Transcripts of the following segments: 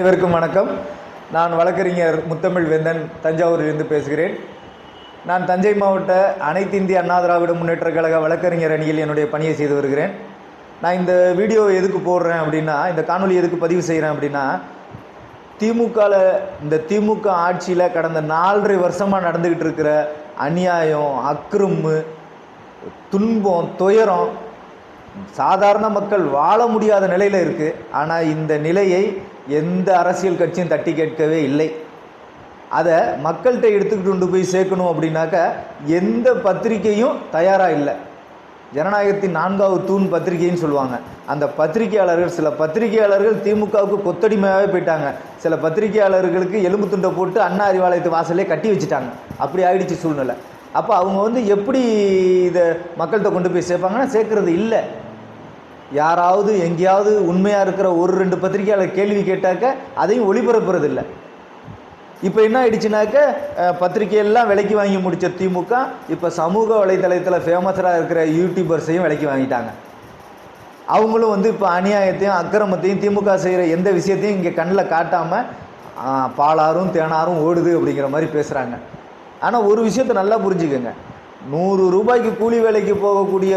அனைவருக்கும் வணக்கம். நான் வழக்கறிஞர் முத்தமிழ் வேந்தன் தஞ்சாவூரிலிருந்து பேசுகிறேன். நான் தஞ்சை மாவட்ட அனைத்து இந்திய அண்ணா திராவிட முன்னேற்ற கழக வழக்கறிஞர் அணியில் என்னுடைய பணியை செய்து வருகிறேன். நான் இந்த வீடியோ எதுக்கு போடுறேன் அப்படின்னா இந்த காணொலி எதுக்கு பதிவு செய்கிறேன் அப்படின்னா திமுகவில் இந்த திமுக ஆட்சியில் கடந்த நாலரை வருஷமாக நடந்துக்கிட்டு இருக்கிற அநியாயம் அக்ரமு துன்பம் துயரம் சாதாரண மக்கள் வாழ முடியாத நிலையில் இருக்குது ஆனால் இந்த நிலையை எந்த அரசியல் கட்சியும் தட்டி கேட்கவே இல்லை. அதை மக்கள்கிட்ட எடுத்துக்கிட்டு கொண்டு போய் சேர்க்கணும் அப்படின்னாக்கா எந்த பத்திரிக்கையும் தயாராக இல்லை. ஜனநாயகத்தின் நான்காவது தூண் பத்திரிகைன்னு சொல்லுவாங்க. அந்த பத்திரிகையாளர்கள் சில பத்திரிகையாளர்கள் திமுகவுக்கு கொத்தடிமையாகவே போயிட்டாங்க. சில பத்திரிகையாளர்களுக்கு எலும்பு துண்டை போட்டு அண்ணா அறிவாலயத்து வாசலே கட்டி வச்சுட்டாங்க. அப்படி ஆயிடுச்சு சூழ்நிலை. அப்போ அவங்க வந்து எப்படி இதை மக்கள்கிட்ட கொண்டு போய் சேர்ப்பாங்கன்னா சேர்க்குறது இல்லை. யாராவது எங்கேயாவது உண்மையாக இருக்கிற ஒரு ரெண்டு பத்திரிகையாளர் கேள்வி கேட்டாக்க அதையும் ஒளிபரப்புறது இல்லை. இப்போ என்ன ஆயிடுச்சுனாக்க பத்திரிகையெல்லாம் விலைக்கு வாங்கி முடித்த திமுக இப்போ சமூக வலைதளத்தில் ஃபேமஸராக இருக்கிற யூடியூபர்ஸையும் விலைக்கு வாங்கிட்டாங்க. அவங்களும் வந்து இப்போ அநியாயத்தையும் அக்கிரமத்தையும் திமுக செய்கிற எந்த விஷயத்தையும் இங்கே கண்ணில் காட்டாமல் பாலாரும் தேனாரும் ஓடுது அப்படிங்கிற மாதிரி பேசுகிறாங்க ஆனால் ஒரு விஷயத்தை நல்லா புரிஞ்சுக்கோங்க. நூறு ரூபாய்க்கு கூலி வேலைக்கு போகக்கூடிய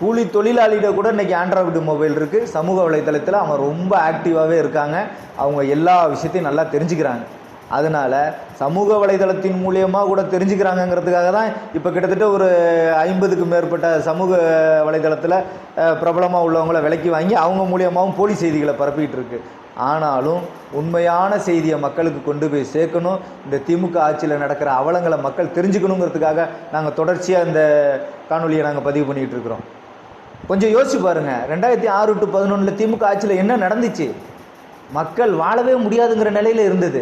கூலி தொழிலாளிகிட்ட கூட இன்றைக்கி ஆண்ட்ராய்டு மொபைல் இருக்குது சமூக வலைத்தளத்தில் அவங்க ரொம்ப ஆக்டிவாகவே இருக்காங்க. அவங்க எல்லா விஷயத்தையும் நல்லா தெரிஞ்சுக்கிறாங்க. அதனால் சமூக வலைதளத்தின் மூலியமாக கூட தெரிஞ்சுக்கிறாங்கங்கிறதுக்காக தான் இப்போ கிட்டத்தட்ட ஒரு ஐம்பதுக்கு மேற்பட்ட சமூக வலைதளத்தில் பிரபலமாக உள்ளவங்கள விலக்கி வாங்கி அவங்க மூலியமாகவும் போலி செய்திகளை பரப்பிட்டு இருக்கு. ஆனாலும் உண்மையான செய்தியை மக்களுக்கு கொண்டு போய் சேர்க்கணும். இந்த திமுக ஆட்சியில் நடக்கிற அவலங்களை மக்கள் தெரிஞ்சுக்கணுங்கிறதுக்காக நாங்கள் தொடர்ச்சியாக இந்த காணொலியை நாங்கள் பதிவு பண்ணிகிட்டு இருக்கிறோம். கொஞ்சம் யோசிச்சு பாருங்கள் ரெண்டாயிரத்தி ஆறு டு பதினொன்றில் திமுக ஆட்சியில் என்ன நடந்துச்சு? மக்கள் வாழவே முடியாதுங்கிற நிலையில் இருந்தது.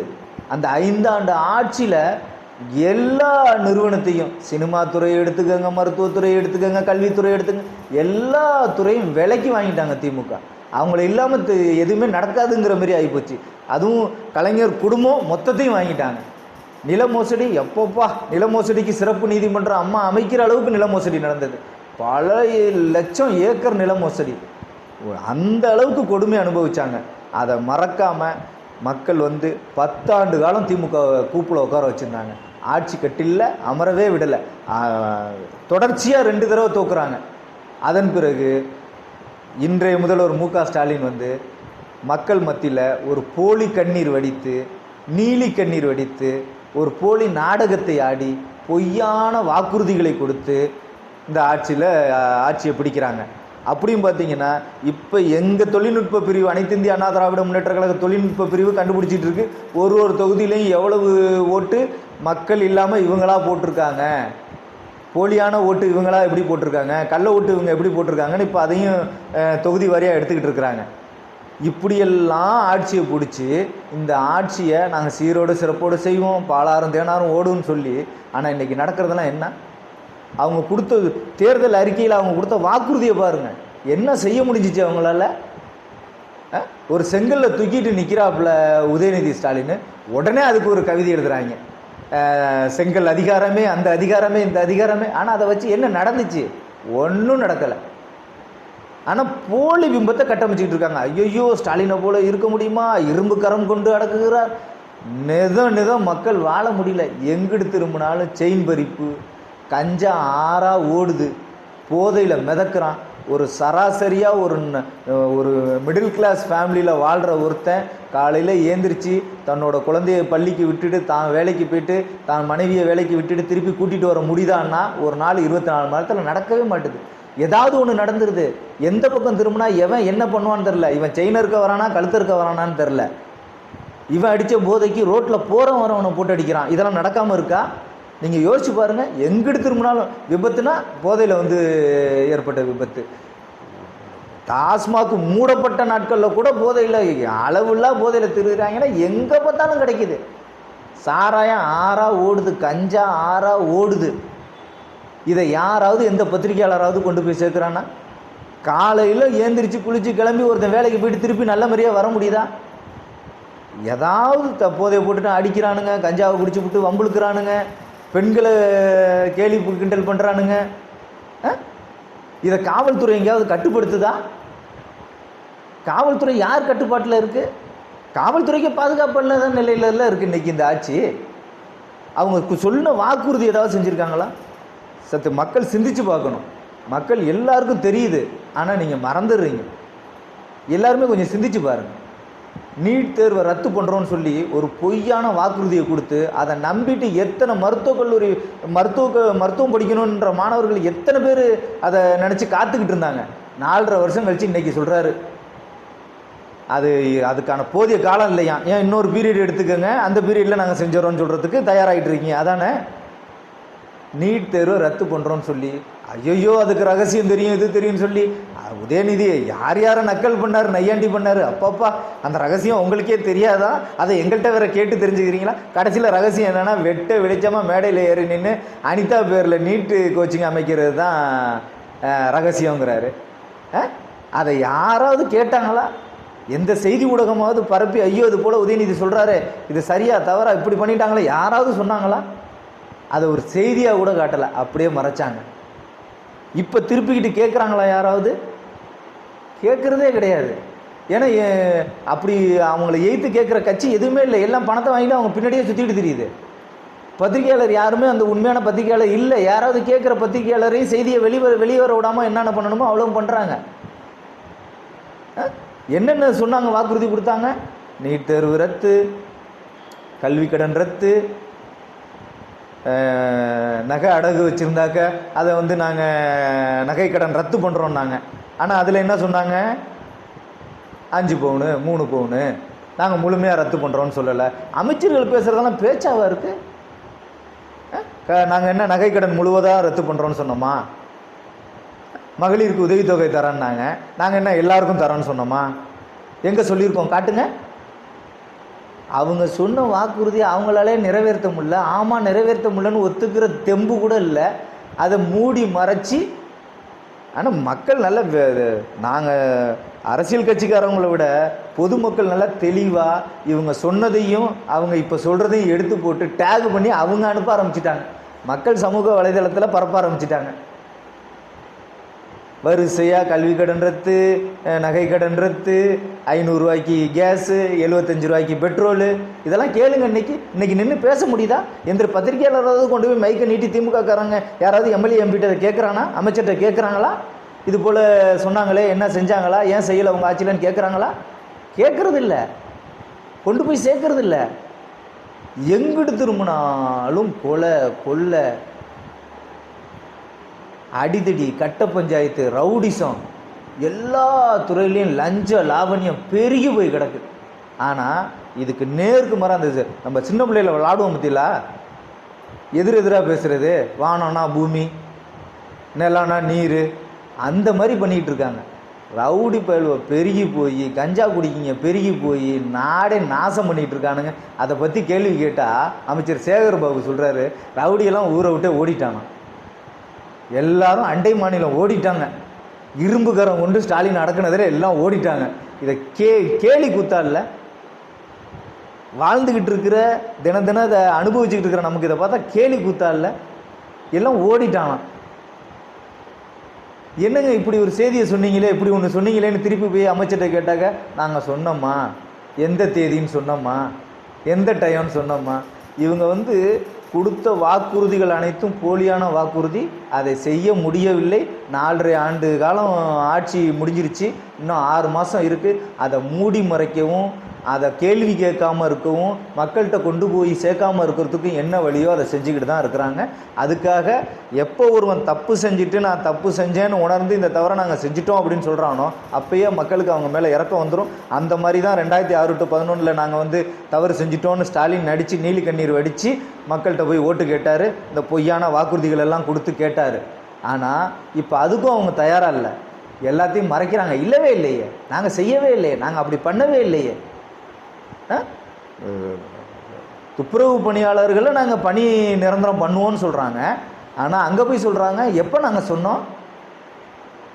அந்த ஐந்தாண்டு ஆட்சியில் எல்லா நிறுவனத்தையும் சினிமா துறையை எடுத்துக்கோங்க மருத்துவத்துறையை எடுத்துக்கோங்க கல்வித்துறை எடுத்துக்கங்க எல்லா துறையும் விலைக்கு வாங்கிட்டாங்க திமுக. அவங்கள இல்லாமல் எதுவுமே நடக்காதுங்கிற மாதிரி ஆகிப்போச்சு அதுவும் கலைஞர் குடும்பம் மொத்தத்தையும் வாங்கிட்டாங்க. நில மோசடி எப்பப்பா நில மோசடிக்கு சிறப்பு நீதிமன்றம் அம்மா அமைக்கிற அளவுக்கு நில மோசடி நடந்தது. பல லட்சம் ஏக்கர் நில மோசடி. அந்த அளவுக்கு கொடுமை அனுபவித்தாங்க அதை மறக்காம மக்கள் வந்து பத்தாண்டு காலம் திமுக கூப்பில் உட்கார வச்சுருந்தாங்க. ஆட்சி கட்டில அமரவே விடலை. தொடர்ச்சியாக ரெண்டு தடவை தோக்குறாங்க. அதன் பிறகு இன்றைய முதல்வர் மு க ஸ்டாலின் வந்து மக்கள் மத்தியில் ஒரு போலி கண்ணீர் வடித்து நீலி கண்ணீர் வடித்து ஒரு போலி நாடகத்தை ஆடி பொய்யான வாக்குறுதிகளை கொடுத்து இந்த ஆட்சியில் ஆட்சியை பிடிக்கிறாங்க. அப்படியும் பார்த்தீங்கன்னா இப்போ எங்கள் தொழில்நுட்ப பிரிவு அனைத்து இந்திய அண்ணா திராவிட முன்னேற்ற கழக தொழில்நுட்ப பிரிவு கண்டுபிடிச்சிட்டு இருக்கு. ஒரு ஒரு தொகுதியிலையும் எவ்வளவு ஓட்டு மக்கள் இல்லாமல் இவங்களா போட்டிருக்காங்க. போலியான ஓட்டு இவங்களா எப்படி போட்டிருக்காங்க? கள்ள ஓட்டு இவங்க எப்படி போட்டிருக்காங்கன்னு இப்போ அதையும் தொகுதி வாரியாக எடுத்துக்கிட்டு இருக்கிறாங்க. இப்படியெல்லாம் ஆட்சியை பிடிச்சி இந்த ஆட்சியை நாங்கள் சீரோடு சிறப்போடு செய்வோம் பாலாறும் தேனாரும் ஓடுன்னு சொல்லி ஆனால் இன்றைக்கி நடக்கிறதெல்லாம் என்ன? அவங்க கொடுத்த தேர்தல் அறிக்கையில் அவங்க கொடுத்த வாக்குறுதியை பாருங்கள் என்ன செய்ய முடிஞ்சிச்சு அவங்களால? ஒரு செங்கல்ல தூக்கிட்டு நிற்கிறாப்புல உதயநிதி ஸ்டாலின் உடனே அதுக்கு ஒரு கவிதை எழுதுறாங்க. செங்கல் அதிகாரமே அந்த அதிகாரமே இந்த அதிகாரமே. ஆனால் அதை வச்சு என்ன நடந்துச்சு? ஒன்றும் நடக்கலை. ஆனால் போலி பிம்பத்தை கட்டமைச்சிக்கிட்டு இருக்காங்க. ஐயோ ஸ்டாலினை போல இருக்க முடியுமா? இரும்பு கரம் கொண்டு அடக்குகிறார். நிதம் நிதம் மக்கள் வாழ முடியல. எங்கிட்டு திரும்பினாலும் செயின் பறிப்பு. கஞ்சா ஆறாக ஓடுது. போதையில் மிதக்கிறான். ஒரு சராசரியாக ஒரு ஒரு மிடில் கிளாஸ் ஃபேமிலியில் வாழ்கிற ஒருத்தன் காலையில் ஏந்திரிச்சு தன்னோட குழந்தைய பள்ளிக்கு விட்டுட்டு தான் வேலைக்கு போயிட்டு தான் மனைவியை வேலைக்கு விட்டுட்டு திருப்பி கூட்டிகிட்டு வர முடியுதான்னா ஒரு நாள் இருபத்தி நாலு மணி நேரத்தில் நடக்கவே மாட்டுது. ஏதாவது ஒன்று நடந்துருது. எந்த பக்கம் திரும்பினா எவன் என்ன பண்ணுவான்னு தெரில இவன் செயின் இருக்க வரானா கழுத்து இருக்க வரானான்னு தெரில இவன் அடித்த போதைக்கு ரோட்டில் போகிறவன் வரவனை போட்டு அடிக்கிறான். இதெல்லாம் நடக்காமல் இருக்கா? நீங்கள் யோசிச்சு பாருங்கள் எங்கிட்டு திரும்பினாலும் விபத்துனா போதையில் வந்து ஏற்பட்ட விபத்து. டாஸ்மாக் மூடப்பட்ட நாட்களில் கூட போதையில் அளவுலாம் போதையில் திருகிறாங்கன்னா எங்கே பார்த்தாலும் கிடைக்குது. சாராயம் ஆறா ஓடுது கஞ்சா ஆறா ஓடுது. இதை யாராவது எந்த பத்திரிகையாளராவது கொண்டு போய் சேர்க்குறான்னா காலையில் ஏந்திரிச்சு குளிச்சு கிளம்பி ஒருத்தன் வேலைக்கு போயிட்டு திருப்பி நல்ல மாதிரியாக வர முடியுதா? ஏதாவது போதையை போட்டுட்டு அடிக்கிறானுங்க கஞ்சாவை குடிச்சு விட்டு வம்புழுக்கிறானுங்க. பெண்களை கேலி கிண்டல் பண்ணுறானுங்க இதை காவல்துறை எங்கேயாவது கட்டுப்படுத்துதா? காவல்துறை யார் கட்டுப்பாட்டில் இருக்குது காவல்துறைக்கு பாதுகாப்பு இல்லாத நிலையில இருக்குது இன்றைக்கி இந்த ஆட்சி. அவங்க கு- சொன்ன வாக்குறுதி ஏதாவது செஞ்சுருக்காங்களா? சத்து மக்கள் சிந்திச்சு பார்க்கணும். மக்கள் எல்லாருக்கும் தெரியுது. ஆனால் நீங்கள் மறந்துடுறீங்க. எல்லாருமே கொஞ்சம் சிந்திச்சு பாருங்கள் நீட் தேர்வை ரத்து பண்ணுறோன்னு சொல்லி ஒரு பொய்யான வாக்குறுதியை கொடுத்து அதை நம்பிட்டு எத்தனை மருத்துவக் கல்லூரி மருத்துவ மருத்துவம் படிக்கணுன்ற மாணவர்கள் எத்தனை பேர் அதை நினச்சி காத்துக்கிட்டு இருந்தாங்க? நாலரை வருஷம் கழிச்சு இன்றைக்கி சொல்கிறாரு அது அதுக்கான போதிய காலம் இல்லையா ஏன் இன்னொரு பீரியட் எடுத்துக்கோங்க. அந்த பீரியடில் நாங்கள் செஞ்சிடறோம்னு சொல்கிறதுக்கு தயாராகிட்டு இருக்கீங்க. அதானே? நீட் தேர்வை ரத்து பண்ணுறோன்னு சொல்லி ஐயோ அதுக்கு ரகசியம் தெரியும் இது தெரியும்னு சொல்லி உதயநிதி யார் யாரை நக்கல் பண்ணார் நையாண்டி பண்ணார் அப்பப்பா அந்த ரகசியம் உங்களுக்கே தெரியாதா? அதை எங்கள்கிட்ட வேற கேட்டு தெரிஞ்சுக்கிறீங்களா? கடைசியில் ரகசியம் என்னன்னா வெட்ட வெளிச்சமாக மேடையில் ஏறி நின்று அனிதா பேரில் நீட்டு கோச்சிங் அமைக்கிறது தான் ரகசியங்கிறாரு அதை யாராவது கேட்டாங்களா? எந்த செய்தி ஊடகமாவது பரப்பி ஐயோ இது போல் உதயநிதி சொல்கிறாரு இது சரியா தவறா இப்படி பண்ணிட்டாங்களே யாராவது சொன்னாங்களா? அதை ஒரு செய்தியாக கூட காட்டலை அப்படியே மறைச்சாங்க. இப்போ திருப்பிக்கிட்டு கேட்குறாங்களா யாராவது? கேட்குறதே கிடையாது. ஏன்னா ஏ- அப்படி அவங்கள எய்த்து கேட்குற கட்சி எதுவுமே இல்லை. எல்லாம் பணத்தை வாங்கிட்டு அவங்க பின்னாடியே சுற்றிட்டு தெரியுது. பத்திரிகையாளர் யாருமே அந்த உண்மையான பத்திரிகையாளர் இல்லை. யாராவது கேட்குற பத்திரிகையாளரையும் செய்தியை வெளிவர வெளிவர விடாமல் என்னென்ன பண்ணணுமோ அவ்வளோ பண்ணுறாங்க என்னென்ன சொன்னாங்க வாக்குறுதி கொடுத்தாங்க? நீட் தேர்வு ரத்து கல்வி கடன் ரத்து நகை அடகு வச்சுருந்தாக்க அதை வந்து நாங்கள் நகை கடன் ரத்து பண்ணுறோம்னாங்க ஆனால் அதில் என்ன சொன்னாங்க? அஞ்சு பவுனு மூணு பவுனு நாங்கள் முழுமையாக ரத்து பண்ணுறோன்னு சொல்லலை. அமைச்சர்கள் பேசுகிறதெல்லாம் பேச்சாவாக இருக்குது நாங்கள் என்ன நகை கடன் முழுவதாக ரத்து பண்ணுறோன்னு சொன்னோமா? மகளிருக்கு உதவித்தொகை தரேன்னாங்க. நாங்கள் என்ன எல்லாருக்கும் தரோன்னு சொன்னோமா? எங்கே சொல்லியிருக்கோம்? காட்டுங்க. அவங்க சொன்ன வாக்குறுதியை அவங்களாலே நிறைவேற்ற முடியல. ஆமாம் நிறைவேற்ற முடியலன்னு ஒத்துக்கிற தெம்பு கூட இல்லை. அதை மூடி மறைச்சி ஆனால் மக்கள் நல்ல நாங்கள் அரசியல் கட்சிக்காரவங்கள விட பொதுமக்கள் நல்லா தெளிவாக இவங்க சொன்னதையும் அவங்க இப்போ சொல்கிறதையும் எடுத்து போட்டு டேக் பண்ணி அவங்க அனுப்ப ஆரம்பிச்சிட்டாங்க. மக்கள் சமூக வலைதளத்தில் பரப்ப ஆரம்பிச்சிட்டாங்க. வரிசையாக கல்வி கடன் ரத்து நகை கடன் ரத்து ஐநூறுரூவாய்க்கு கேஸு எழுபத்தஞ்சு ரூபாய்க்கு பெட்ரோலு. இதெல்லாம் கேளுங்க இன்னைக்கு. இன்றைக்கி நின்று பேச முடியுதா? எந்த பத்திரிகையாளராவது கொண்டு போய் மைக்கை நீட்டி திமுகக்காரங்க யாராவது எம்எல்ஏ எம்பிட்ட கேட்குறானா அமைச்சர்கிட்ட கேட்குறாங்களா இது போல் சொன்னாங்களே என்ன செஞ்சாங்களா? ஏன் செய்யலை? அவங்க ஆட்சியிலன்னு கேட்குறாங்களா கேட்குறது இல்லை கொண்டு போய் சேர்க்கறது இல்லை எங்கிட்டு திரும்பினாலும் கொலை கொள்ளை. அடிதடி கட்ட பஞ்சாயத்து ரவுடிசம் எல்லா துறையிலையும் லஞ்ச லாவண்யம் பெருகி போய் கிடக்கு. ஆனால் இதுக்கு நேருக்கு மரம் அந்த நம்ம சின்ன பிள்ளையில் விளாடுவோம் பத்தியிலா எதிர் எதிராக பேசுகிறது வானம்னா பூமி நிலம்னா நீர் அந்த மாதிரி பண்ணிக்கிட்டு இருக்காங்க. ரவுடி பயலுவ பெருகி போய் கஞ்சா குடிக்கிங்க பெருகி போய் நாடே நாசம் பண்ணிகிட்டு இருக்கானுங்க. அதை பற்றி கேள்வி கேட்டால் அமைச்சர் சேகர் பாபு சொல்கிறாரு ரவுடியெல்லாம் ஊரை விட்டே ஓடிட்டானான் எல்லாரும் அண்டை மாநிலம் ஓடிட்டாங்க. இரும்புக்கரம் கொண்டு ஸ்டாலின் அடக்குனதில் எல்லாம் ஓடிட்டாங்க. இதை கே கேலி கூத்தா இல்லை? வாழ்ந்துக்கிட்டு இருக்கிற தின தினம் இதை அனுபவிச்சுக்கிட்டு இருக்கிற நமக்கு இதை பார்த்தா கேலி கூத்தா இல்லை? எல்லாம் ஓடிட்டானாம் என்னங்க இப்படி ஒரு செய்தியை சொன்னீங்களே இப்படி ஒன்று சொன்னீங்களேன்னு திருப்பி போய் அமைச்சர்கிட்ட கேட்டாக்க நாங்கள் சொன்னோம்மா. எந்த தேதின்னு சொன்னோம்மா. எந்த டயம்னு சொன்னோம்மா. இவங்க வந்து கொடுத்த வாக்குறுதிகள் அனைத்தும் போலியான வாக்குறுதி. அதை செய்ய முடியவில்லை. நாலரை ஆண்டு காலம் ஆட்சி முடிஞ்சிருச்சு. இன்னும் ஆறு மாதம் இருக்குது அதை மூடி மறைக்கவும் அதை கேள்வி கேட்காம இருக்கவும் மக்கள்கிட்ட கொண்டு போய் சேர்க்காம இருக்கிறதுக்கும் என்ன வழியோ அதை செஞ்சுக்கிட்டு தான் இருக்கிறாங்க. அதுக்காக எப்போ ஒருவன் தப்பு செஞ்சுட்டு நான் தப்பு செஞ்சேன்னு உணர்ந்து இந்த தவிர நாங்கள் செஞ்சிட்டோம் அப்படின்னு சொல்கிறானோ அப்போயே மக்களுக்கு அவங்க மேலே இறக்கம் வந்துடும் அந்த மாதிரி தான் ரெண்டாயிரத்தி ஆறு டு பதினொன்றில் நாங்கள் வந்து தவறு செஞ்சிட்டோன்னு ஸ்டாலின் நடித்து நீலி கண்ணீர் வடித்து மக்கள்கிட்ட போய் ஓட்டு கேட்டார். இந்த பொய்யான வாக்குறுதிகள் எல்லாம் கொடுத்து கேட்டார். ஆனால் இப்போ அதுக்கும் அவங்க தயாராக இல்லை. எல்லாத்தையும் மறைக்கிறாங்க. இல்லவே இல்லையே. நாங்கள் செய்யவே இல்லையே. நாங்கள் அப்படி பண்ணவே இல்லையே. துப்புரவு பணியாளர்களை நாங்கள் பணி நிரந்தரம் பண்ணுவோம்னு சொல்கிறாங்க ஆனால் அங்கே போய் சொல்கிறாங்க எப்போ நாங்கள் சொன்னோம்?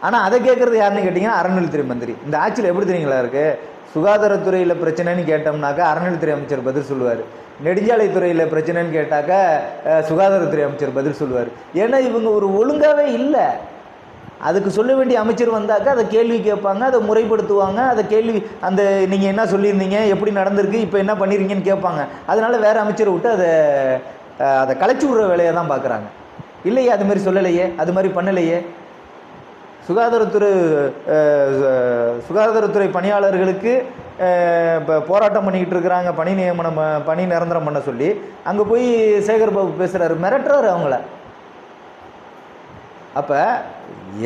ஆனால் அதை கேட்குறது யாருன்னு கேட்டிங்கன்னா அறநிலைத்துறை மந்திரி. இந்த ஆட்சியில் எப்படி தெரியுங்களா இருக்குது சுகாதாரத்துறையில் பிரச்சனைன்னு கேட்டோம்னாக்கா அறநிலைத்துறை அமைச்சர் பதில் சொல்லுவார். நெடுஞ்சாலைத்துறையில் பிரச்சனைன்னு கேட்டாக்கா சுகாதாரத்துறை அமைச்சர் பதில் சொல்லுவார். ஏன்னா இவங்க ஒரு ஒழுங்காகவே இல்லை. அதுக்கு சொல்ல வேண்டிய அமைச்சர் வந்தாக்கா அதை கேள்வி கேட்பாங்க அதை முறைப்படுத்துவாங்க அதை கேள்வி அந்த நீங்கள் என்ன சொல்லியிருந்தீங்க எப்படி நடந்திருக்கு இப்போ என்ன பண்ணிருக்கீங்கன்னு கேட்பாங்க. அதனால் வேறு அமைச்சரை விட்டு அதை அதை கலைச்சி விடுற வேலையை தான் பார்க்குறாங்க. இல்லையே அது மாதிரி சொல்லலையே அது மாதிரி பண்ணலையே. சுகாதாரத்துறை சுகாதாரத்துறை பணியாளர்களுக்கு இப்போ போராட்டம் பண்ணிக்கிட்டு இருக்கிறாங்க பணி நியமனம் பணி நிரந்தரம் பண்ண சொல்லி அங்கே போய் சேகர் பாபு பேசுகிறாரு மிரட்டுறாரு அவங்கள. அப்போ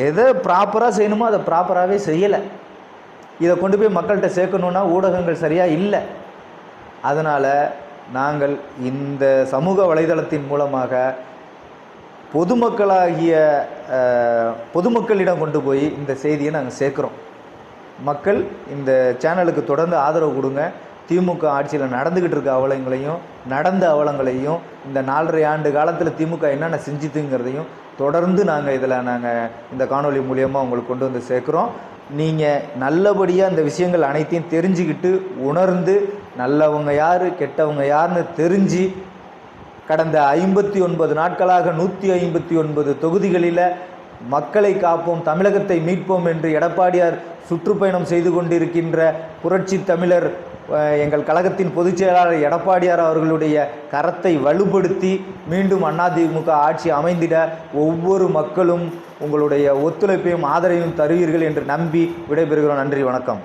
எதை ப்ராப்பராக செய்யணுமோ அதை ப்ராப்பராகவே செய்யலை. இதை கொண்டு போய் மக்கள்கிட்ட சேர்க்கணுன்னா ஊடகங்கள் சரியாக இல்லை. அதனால் நாங்கள் இந்த சமூக வலைதளத்தின் மூலமாக பொதுமக்களாகிய பொதுமக்களிடம் கொண்டு போய் இந்த செய்தியை நாங்கள் சேர்க்குறோம். மக்கள் இந்த சேனலுக்கு தொடர்ந்து ஆதரவு கொடுங்க. திமுக ஆட்சியில் நடந்துக்கிட்டு இருக்க அவலங்களையும் நடந்த அவலங்களையும் இந்த நாலரை ஆண்டு காலத்தில் திமுக என்னென்ன செஞ்சுதுங்கிறதையும் தொடர்ந்து நாங்கள் இதில் நாங்கள் இந்த காணொளி மூலியமாக உங்களுக்கு கொண்டு வந்து சேர்க்குறோம். நீங்கள் நல்லபடியாக இந்த விஷயங்கள் அனைத்தையும் தெரிஞ்சுக்கிட்டு உணர்ந்து நல்லவங்க யார் கெட்டவங்க யாருன்னு தெரிஞ்சு கடந்த ஐம்பத்தி ஒன்பது நாட்களாக நூற்றி ஐம்பத்தி ஒன்பது தொகுதிகளில் மக்களை காப்போம் தமிழகத்தை மீட்போம் என்று எடப்பாடியார் சுற்றுப்பயணம் செய்து கொண்டிருக்கின்ற புரட்சி தமிழர் எங்கள் கழகத்தின் பொதுச் செயலாளர் எடப்பாடியார் அவர்களுடைய கரத்தை வலுப்படுத்தி மீண்டும் அதிமுக ஆட்சி அமைந்திட ஒவ்வொரு மக்களும் உங்களுடைய ஒத்துழைப்பையும் ஆதரவையும் தருவீர்கள் என்று நம்பி விடைபெறுகிறோம். நன்றி வணக்கம்.